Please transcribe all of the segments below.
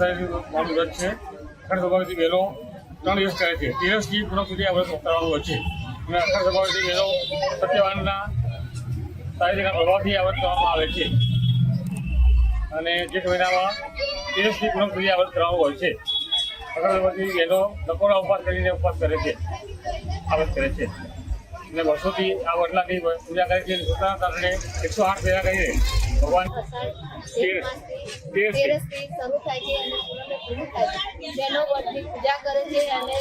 અખંડ સ્વભાવથી બહેનો ત્રણ દિવસ કરે છે. તેરસથી પૂનમ સુધી આ વ્રત હોય છે. અને અખંડ સ્વભાવથી બહેનો સત્યવાનના શારીરિક પ્રભાવથી આ વ્રત કરવામાં આવે છે. અને જેઠ મહિનામાં તેરસથી પૂનમ સુધી આ વ્રત હોય છે. અખંડ સ્વભાવથી બહેનો નકોરા ઉપવાસ કરીને ઉપવાસ કરે છે. આ કરે છે. અને વર્ષોથી આ વડલાની પૂજા કરે છે. પોતાના કારણે એકસો આઠ ફેરા કરીને ભગવાન તેર તેર તેરસથી શરૂ થાય છે અને પૂનમે પૂરું થાય છે. બહેનો વડની પૂજા કરે છે અને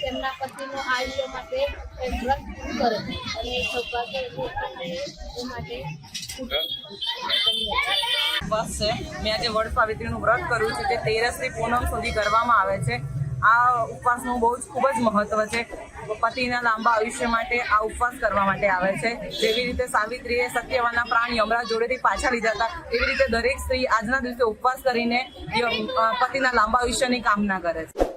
તેમના પતિનું આયુષ્ય માટે વ્રત કરે છે. અને સૌભાગ્ય માટે ઉપવાસ છે. મેં આજે વડ સાવિત્રીનું વ્રત કર્યું છે તે તેરસથી પૂનમ સુધી કરવામાં આવે છે. આ ઉપવાસનું બહુ જ ખૂબ જ મહત્વ છે. પતિના લાંબા આયુષ્ય માટે આ ઉપવાસ કરવા માટે આવે છે. જેવી રીતે સાવિત્રીએ સત્યવાના પ્રાણ યમરાજ જોડેથી પાછા લીધા હતા, એવી રીતે દરેક સ્ત્રી આજના દિવસે ઉપવાસ કરીને પતિના લાંબા આયુષ્યની કામના કરે છે.